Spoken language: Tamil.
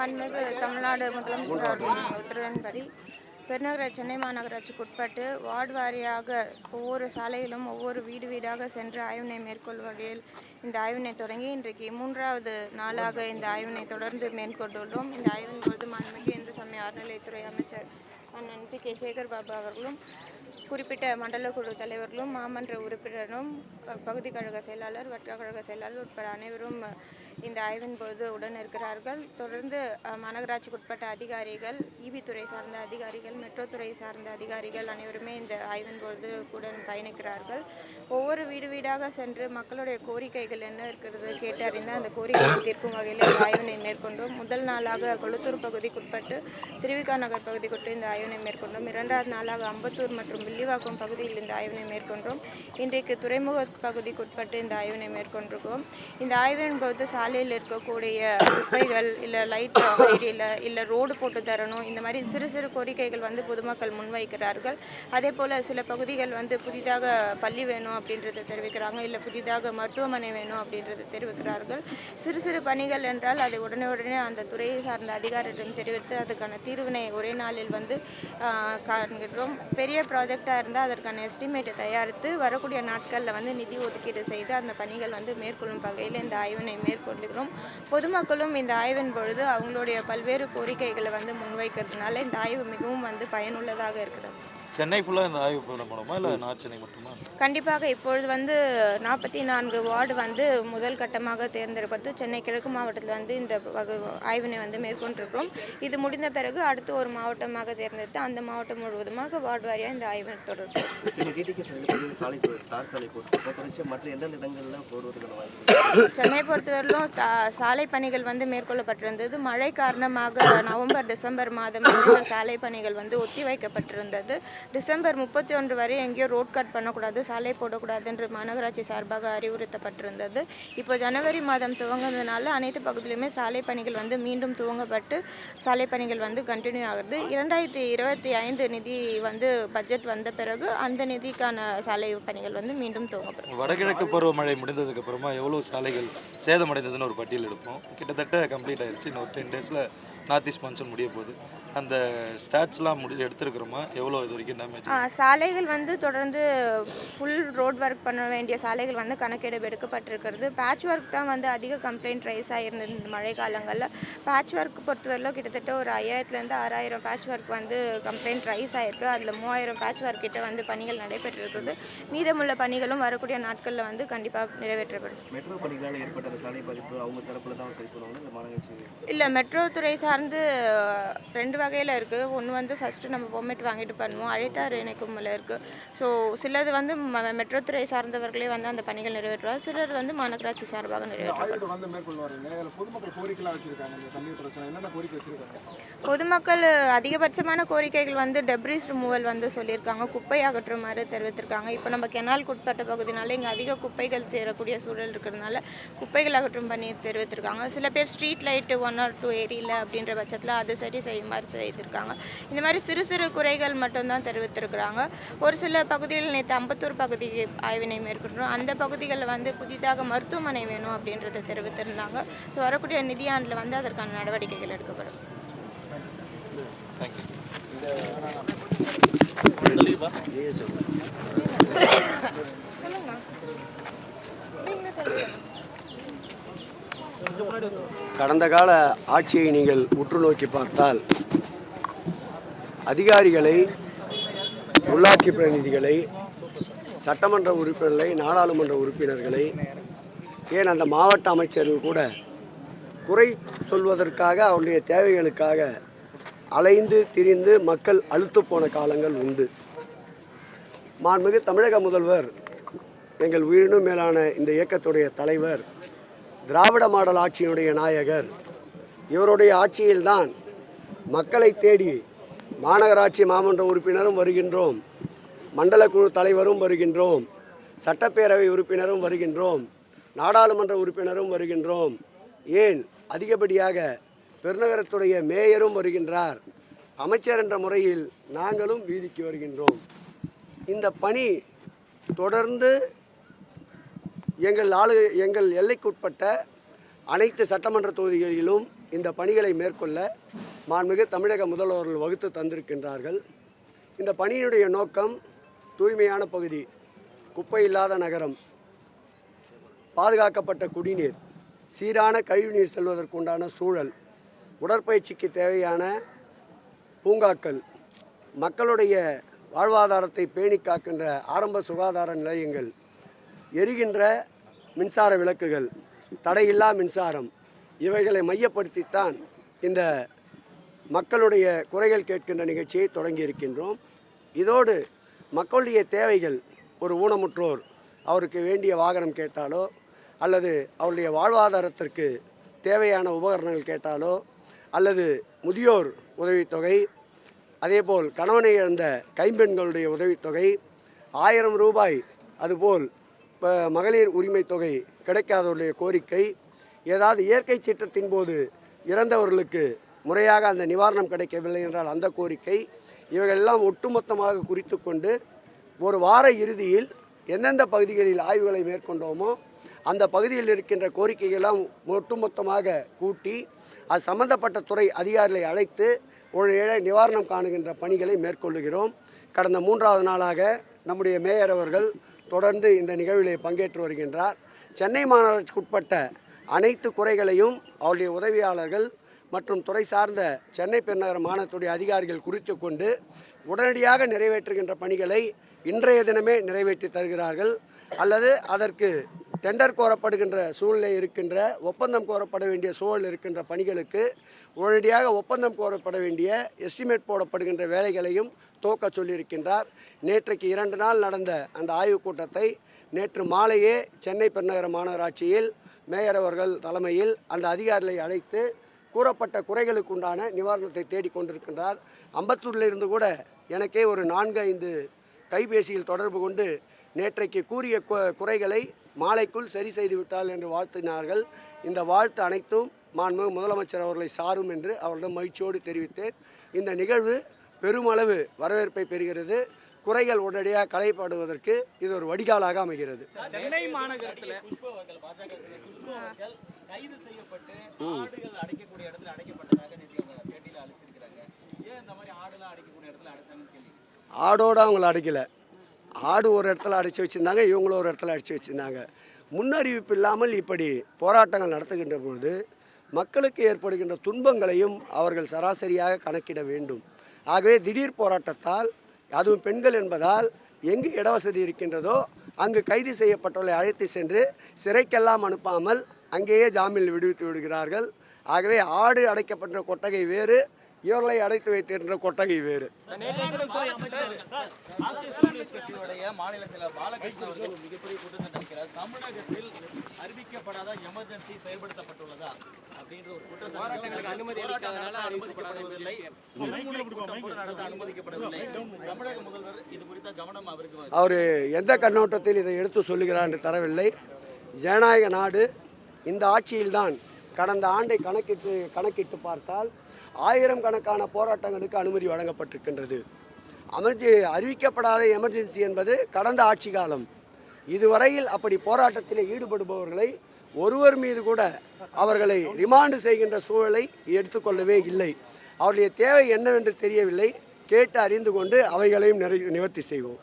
மாண்புமிகு தமிழ்நாடு முதலமைச்சர் அவர்களின் உத்தரவின்படி பெருநகர சென்னை மாநகராட்சிக்கு உட்பட்டு வார்டு வாரியாக ஒவ்வொரு சாலையிலும் ஒவ்வொரு வீடு வீடாக சென்று ஆய்வினை மேற்கொள்ளும் வகையில் இந்த ஆய்வினை தொடங்கி இன்றைக்கு மூன்றாவது நாளாக இந்த ஆய்வினை தொடர்ந்து மேற்கொண்டுள்ளோம். இந்த ஆய்வின் பொழுது மாண்புமிகு இந்து சமய அறநிலையத்துறை அமைச்சர் அண்ணன் பி. கே. சேகர் பாபு அவர்களும் குறிப்பிட்ட மண்டல குழு தலைவர்களும் மாமன்ற உறுப்பினரும் பகுதி கழக செயலாளர் வட்ட கழக செயலாளர் உட்பட அனைவரும் இந்த ஆய்வின் போது உடன் இருக்கிறார்கள். தொடர்ந்து மாநகராட்சிக்குட்பட்ட அதிகாரிகள் இபி துறை சார்ந்த அதிகாரிகள் மெட்ரோ துறை சார்ந்த அதிகாரிகள் அனைவருமே இந்த ஆய்வின் போது கூட பயணிக்கிறார்கள். ஒவ்வொரு வீடு வீடாக சென்று மக்களுடைய கோரிக்கைகள் என்ன இருக்கிறது கேட்டறிந்து அந்த கோரிக்கையை தீர்க்கும் வகையில் இந்த ஆய்வினை மேற்கொண்டோம். முதல் நாளாக கொளுத்தூர் பகுதிக்குட்பட்டு திருவிகா நகர் பகுதிக்குட்டு இந்த ஆய்வினை மேற்கொண்டோம். இரண்டாவது நாளாக அம்பத்தூர் மற்றும் வில்லிவாக்கம் பகுதியில் இந்த ஆய்வினை மேற்கொண்டோம். இன்றைக்கு துறைமுக பகுதிக்குட்பட்டு இந்த ஆய்வினை மேற்கொண்டிருக்கோம். இந்த ஆய்வின் போது சாலையில் இருக்கக்கூடிய குப்பைகள் இல்லை லைட் ஏரியில் இல்லை ரோடு போட்டு தரணும். இந்த மாதிரி சிறு சிறு கோரிக்கைகள் வந்து பொதுமக்கள் முன்வைக்கிறார்கள். அதே போல் சில பகுதிகள் வந்து புதிதாக பள்ளி வேணும் அப்படின்றத தெரிவிக்கிறாங்க. இல்லை புதிதாக மருத்துவமனை வேணும் அப்படின்றத தெரிவிக்கிறார்கள். சிறு சிறு பணிகள் என்றால் அதை உடனே உடனே அந்த துறையை சார்ந்த அதிகாரியிடம் தெரிவித்து அதுக்கான தீர்வினை ஒரே நாளில் வந்து காண்கிறோம். பெரிய ப்ராஜெக்டாக இருந்தால் அதற்கான எஸ்டிமேட்டை தயாரித்து வரக்கூடிய நாட்களில் வந்து நிதி ஒதுக்கீடு செய்து அந்த பணிகள் வந்து மேற்கொள்ளும் வகையில் இந்த ஆய்வினை மேற்கொள்கிறோம் பொதுமக்களும் இந்த ஆய்வின் பொழுது அவங்களுடைய பல்வேறு கோரிக்கைகளை வந்து முன்வைக்கிறதுனால இந்த ஆய்வு மிகவும் வந்து பயனுள்ளதாக இருக்கிறது. சென்னை ஃபுல்லாக இந்த ஆய்வு பண்ண போனோமா இல்லை நார்த் சென்னை மட்டுமா? கண்டிப்பாக இப்பொழுது வந்து நாற்பத்தி நான்கு வார்டு வந்து முதல் கட்டமாக தேர்ந்தெடுப்பது சென்னை கிழக்கு மாவட்டத்தில் வந்து இந்த வகு ஆய்வினை வந்து மேற்கொண்டிருக்கிறோம். இது முடிந்த பிறகு அடுத்து ஒரு மாவட்டமாக தேர்ந்தெடுத்து அந்த மாவட்டம் முழுவதுமாக வார்டு வாரியாக இந்த ஆய்வு தொடரும் சென்னை சாலை மற்ற எந்தெந்த இடங்கள்ல பொறுத்தவரையிலும் சாலை பணிகள் வந்து மேற்கொள்ளப்பட்டிருந்தது. மழை காரணமாக நவம்பர் டிசம்பர் மாதம் இந்த சாலை பணிகள் வந்து ஒத்தி வைக்கப்பட்டிருந்தது டிசம்பர் முப்பத்தி ஒன்று வரை எங்கேயோ ரோட் கட் பண்ணக்கூடாது சாலை போடக்கூடாது என்று மாநகராட்சி சார்பாக அறிவுறுத்தப்பட்டிருந்தது. இப்போ ஜனவரி மாதம் துவங்குனதுனால அனைத்து பகுதியிலுமே சாலை பணிகள் வந்து மீண்டும் துவங்கப்பட்டு சாலை பணிகள் வந்து கண்டினியூ ஆகுது. இரண்டாயிரத்தி இருபத்தி ஐந்து நிதி வந்து பட்ஜெட் வந்த பிறகு அந்த நிதிக்கான சாலை பணிகள் வந்து மீண்டும் துவங்கப்படும். வடகிழக்கு பருவமழை முடிந்ததுக்கு அப்புறமா எவ்வளவு சாலைகள் சேதமடைந்ததுன்னு ஒரு பட்டியல் எடுப்போம். கிட்டத்தட்ட கம்ப்ளீட் ஆயிடுச்சு இன்னும் டென் டேஸில் நார்த் ஈஸ்ட் மான்சூன் முடிய போகுது. அந்த ஸ்டாட்ஸ்லாம் முடி எடுத்துருக்குறோமா? எவ்வளோ இது வரைக்கும் டேமேஜ் ஆ, சாலைகள் வந்து தொடர்ந்து ஃபுல் ரோட் ஒர்க் பண்ண வேண்டிய சாலைகள் வந்து கணக்கெடுப்பு எடுக்கப்பட்டிருக்கிறது. பேட்ச் ஒர்க் தான் வந்து அதிக கம்ப்ளைண்ட் ரைஸ் ஆகிருந்தது இந்த மழை காலங்களில். பேட்ச் ஒர்க் பொறுத்தவரையிலும் கிட்டத்தட்ட ஒரு ஐயாயிரத்துலேருந்து ஆறாயிரம் பேட்ச் ஒர்க் வந்து கம்ப்ளைண்ட் ரைஸ் ஆகிருக்கு அதில் மூவாயிரம் பேட்ச் ஒர்க் கிட்ட வந்து பணிகள் நடைபெற்றிருக்கிறது. மீதமுள்ள பணிகளும் வரக்கூடிய நாட்களில் வந்து கண்டிப்பாக நிறைவேற்றப்படும். மெட்ரோ பணிகளால் ஏற்பட்ட சாலை பாதிப்பு அவங்க தரப்புல தான் சரி பண்ணுவாங்க இல்லை மாநகராட்சி இல்லை மெட்ரோ துறை சார்ந்து அஹ், ரெண்டு வகையில் இருக்குது ஒன்று வந்து ஃபஸ்ட்டு நம்ம பெர்மிட் வாங்கிட்டு பண்ணுவோம். அழைத்தார் இணைக்கும்ல இருக்குது ஸோ சிலது வந்து மெட்ரோ துறை சார்ந்தவர்களே வந்து அந்த பணிகள் நிறைவேற்றுவார். சிலர் வந்து மாநகராட்சி சார்பாக நிறைவேற்றுவார். வந்து பொதுமக்கள் அதிகபட்சமான கோரிக்கைகள் வந்து டெப்ரிஸ் ரிமூவல் வந்து சொல்லியிருக்காங்க. குப்பை அகற்றுமாறு தெரிவித்திருக்காங்க. இப்போ நம்ம கெனாலுக்கு உட்பட்ட பகுதினால இங்கே அதிக குப்பைகள் சேரக்கூடிய சூழல் இருக்கிறதுனால குப்பைகள் அகற்றும் பண்ணி தெரிவித்திருக்காங்க. சில பேர் street light one or two ஏரியில் அப்படின்ற பட்சத்தில் அது சரி செய்யுமாறு செய்திருக்காங்க. இந்த மாதிரி சிறு சிறு குறைகள் மட்டும்தான் தெரிவித்திருக்கிறாங்க. ஒரு சில பகுதிகளில் நேற்று அம்பத்தூர் பகுதி ஆய்வினை மேற்கொண்டோம். அந்த பகுதிகளில் வந்து புதிதாக மருத்துவமனை வேணும் அப்படின்றத தெரிவித்திருந்தாங்க. ஸோ வரக்கூடிய நிதியாண்டில் வந்து அதற்கான நடவடிக்கைகள் எடுக்கப்படும். தேங்க்யூ சொல்லுங்க நீங்களே சொல்லுங்க கடந்த கால ஆட்சியை நீங்கள் உற்று நோக்கி பார்த்தால் அதிகாரிகளை உள்ளாட்சி பிரதிநிதிகளை சட்டமன்ற உறுப்பினர்களை நாடாளுமன்ற உறுப்பினர்களை ஏன் அந்த மாவட்ட அமைச்சர்கள் கூட குறை சொல்வதற்காக அவருடைய தேவைகளுக்காக அலைந்து திரிந்து மக்கள் அழுத்து போன காலங்கள் உண்டு. மாண்புமிகு தமிழக முதல்வர் எங்கள் உயிரினும் மேலான இந்த இயக்கத்துடைய தலைவர் திராவிட மாடல் ஆட்சியினுடைய நாயகர். இவருடைய ஆட்சியில்தான் மக்களை தேடி மாநகராட்சி மாமன்ற உறுப்பினரும் வருகின்றோம். மண்டல குழு தலைவரும் வருகின்றோம். சட்டப்பேரவை உறுப்பினரும் வருகின்றோம். நாடாளுமன்ற உறுப்பினரும் வருகின்றோம். ஏன்? அதிகப்படியாக பெருநகரத்துடைய மேயரும் வருகின்றார். அமைச்சர் என்ற முறையில் நாங்களும் வீதிக்கு வருகின்றோம். இந்த பணி தொடர்ந்து எங்கள் ஆளு எங்கள் எல்லைக்குட்பட்ட அனைத்து சட்டமன்ற தொகுதிகளிலும் இந்த பணிகளை மேற்கொள்ள மாண்புமிகு தமிழக முதல்வர்கள் வகுத்து தந்திருக்கின்றார்கள். இந்த பணியினுடைய நோக்கம் தூய்மையான பகுதி குப்பை இல்லாத நகரம் பாதுகாக்கப்பட்ட குடிநீர் சீரான கழிவுநீர் செல்வதற்குண்டான சூழல் உடற்பயிற்சிக்கு தேவையான பூங்காக்கள் மக்களுடைய வாழ்வாதாரத்தை பேணி காக்கின்ற ஆரம்ப சுகாதார நிலையங்கள் எரிகின்ற மின்சார விளக்குகள் தடையில்லா மின்சாரம் இவைகளை மையப்படுத்தித்தான் இந்த மக்களுடைய குறைகள் கேட்கின்ற நிகழ்ச்சியை தொடங்கி இருக்கின்றோம் இதோடு மக்களுடைய தேவைகள் ஒரு ஊனமுற்றோர் அவருக்கு வேண்டிய வாகனம் கேட்டாலோ அல்லது அவருடைய வாழ்வாதாரத்திற்கு தேவையான உபகரணங்கள் கேட்டாலோ அல்லது முதியோர் உதவித்தொகை அதேபோல் கணவனை இழந்த கைம்பெண்களுடைய உதவித்தொகை ஆயிரம் ரூபாய் அதுபோல் மகளிர் உரிமை தொகை கிடைக்காதவருடைய கோரிக்கை ஏதாவது இயற்கை சீற்றத்தின் போது இறந்தவர்களுக்கு முறையாக அந்த நிவாரணம் கிடைக்கவில்லை என்றால் அந்த கோரிக்கை இவைகளெல்லாம் ஒட்டுமொத்தமாக குறித்து கொண்டு ஒரு வார இறுதியில் எந்தெந்த பகுதிகளில் ஆய்வுகளை மேற்கொண்டோமோ அந்த பகுதியில் இருக்கின்ற கோரிக்கைகளெல்லாம் ஒட்டுமொத்தமாக கூட்டி அது சம்பந்தப்பட்ட துறை அதிகாரிகளை அழைத்து ஒரு ஏழை நிவாரணம் காணுகின்ற பணிகளை மேற்கொள்ளுகிறோம். கடந்த மூன்றாவது நாளாக நம்முடைய மேயர் அவர்கள் தொடர்ந்து இந்த நிகழ்விலே பங்கேற்று வருகின்றார். சென்னை மாநகராட்சிக்குட்பட்ட அனைத்து குறைகளையும் அவருடைய உதவியாளர்கள் மற்றும் துறை சார்ந்த சென்னை பெருநகர மாநிலத்துடைய அதிகாரிகள் குறித்து கொண்டு உடனடியாக நிறைவேற்றுகின்ற பணிகளை இன்றைய தினமே நிறைவேற்றி தருகிறார்கள். அல்லது அதற்கு டெண்டர் கோரப்படுகின்ற சூழ்நிலை இருக்கின்ற ஒப்பந்தம் கோரப்பட வேண்டிய சூழல் இருக்கின்ற பணிகளுக்கு உடனடியாக ஒப்பந்தம் கோரப்பட வேண்டிய எஸ்டிமேட் போடப்படுகின்ற வேலைகளையும் துவக்க சொல்லியிருக்கின்றார். நேற்றைக்கு இரண்டு நாள் நடந்த அந்த ஆய்வுக் கூட்டத்தை நேற்று மாலையே சென்னை பெருநகர மாநகராட்சியில் மேயர் அவர்கள் தலைமையில் அந்த அதிகாரிகளை அழைத்து கூறப்பட்ட குறைகளுக்கு உண்டான நிவாரணத்தை தேடிக்கொண்டிருக்கின்றார் அம்பத்தூரிலிருந்து அம்பத்தூரில் இருந்து கூட எனக்கே ஒரு நான்கு ஐந்து கைபேசியில் தொடர்பு கொண்டு நேற்றைக்கு கூறிய குறைகளை மாலைக்குள் சரி செய்து விட்டால் என்று வாழ்த்தினார்கள். இந்த வாழ்த்து அனைத்தும் மாண்புமிகு முதலமைச்சர் அவர்களை சாரும் என்று அவரிடம் மகிழ்ச்சியோடு தெரிவித்தேன். இந்த நிகழ்வு பெருமளவு வரவேற்பை பெறுகிறது. குறைகள் உடனடியாக களையப்படுவதற்கு இது ஒரு வடிகாலாக அமைகிறது. சென்னை மாநகரத்துல கைது செய்யப்பட்டு ஆடுகள் அடைக்கக்கூடிய இடத்துல அடைக்கப்பட்டதாக பேட்டியில அழைச்சிருக்கிறாங்க ஏன் இந்த மாதிரி ஆடுலாம் அடைக்கக்கூடிய இடத்துல அடைச்சாங்கன்னு கேள்வி. ஆடோடு அவங்கள அடைக்கல. ஆடு ஒரு இடத்துல அடைச்சி வச்சுருந்தாங்க இவங்களும் ஒரு இடத்துல அடித்து வச்சுருந்தாங்க. முன்னறிவிப்பு இல்லாமல் இப்படி போராட்டங்கள் நடத்துகின்ற பொழுது மக்களுக்கு ஏற்படுகின்ற துன்பங்களையும் அவர்கள் சராசரியாக கணக்கிட வேண்டும். ஆகவே திடீர் போராட்டத்தால் அதுவும் பெண்கள் என்பதால் எங்கு இடவசதி இருக்கின்றதோ அங்கு கைது செய்யப்பட்டவர்களை அழைத்து சென்று சிறைக்கெல்லாம் அனுப்பாமல் அங்கேயே ஜாமீனில் விடுவித்து விடுகிறார்கள். ஆகவே ஆடு அடைக்கப்பட்ட கொட்டகை வேறு இவர்களை அடைத்து வைத்திருக்கின்ற கொட்டகை வேறு. மார்க்சிஸ்ட் கம்யூனிஸ்ட் கட்சியுடைய மாநில செயலர் பாலகிருஷ்ணன் அவர்கள் ஒரு மிகப்பெரிய குற்றச்சாட்டு வைக்கிறார் தமிழகத்தில் அறிவிக்கப்படாத எமர்ஜென்சி செயல்படுத்தப்பட்டுள்ளதா அப்படின்ற ஒரு குற்றச்சாட்டு. அனுமதி அனுமதிக்கப்படவில்லை. கூட்டம் கூட நடத்த அனுமதிக்கப்படவில்லை. தமிழக முதல்வர் இது குறித்த கவனம் அவருக்கு அவர் எந்த கண்ணோட்டத்தில் இதை எடுத்து சொல்லுகிறார் என்று தரவில்லை. ஜனநாயக நாடு இந்த ஆட்சியில்தான் கடந்த ஆண்டை கணக்கிட்டு கணக்கிட்டு பார்த்தால் ஆயிரம் கணக்கான போராட்டங்களுக்கு அனுமதி வழங்கப்பட்டிருக்கின்றது. அமர்ஜி அறிவிக்கப்படாத எமர்ஜென்சி என்பது கடந்த ஆட்சி காலம். இதுவரையில் அப்படி போராட்டத்தில் ஈடுபடுபவர்களை ஒருவர் மீது கூட அவர்களை ரிமாண்டு செய்கின்ற சூழலை எடுத்துக்கொள்ளவே இல்லை. அவருடைய தேவை என்னவென்று தெரியவில்லை. கேட்டு அறிந்து கொண்டு அவைகளையும் நிறை நிவர்த்தி செய்வோம்.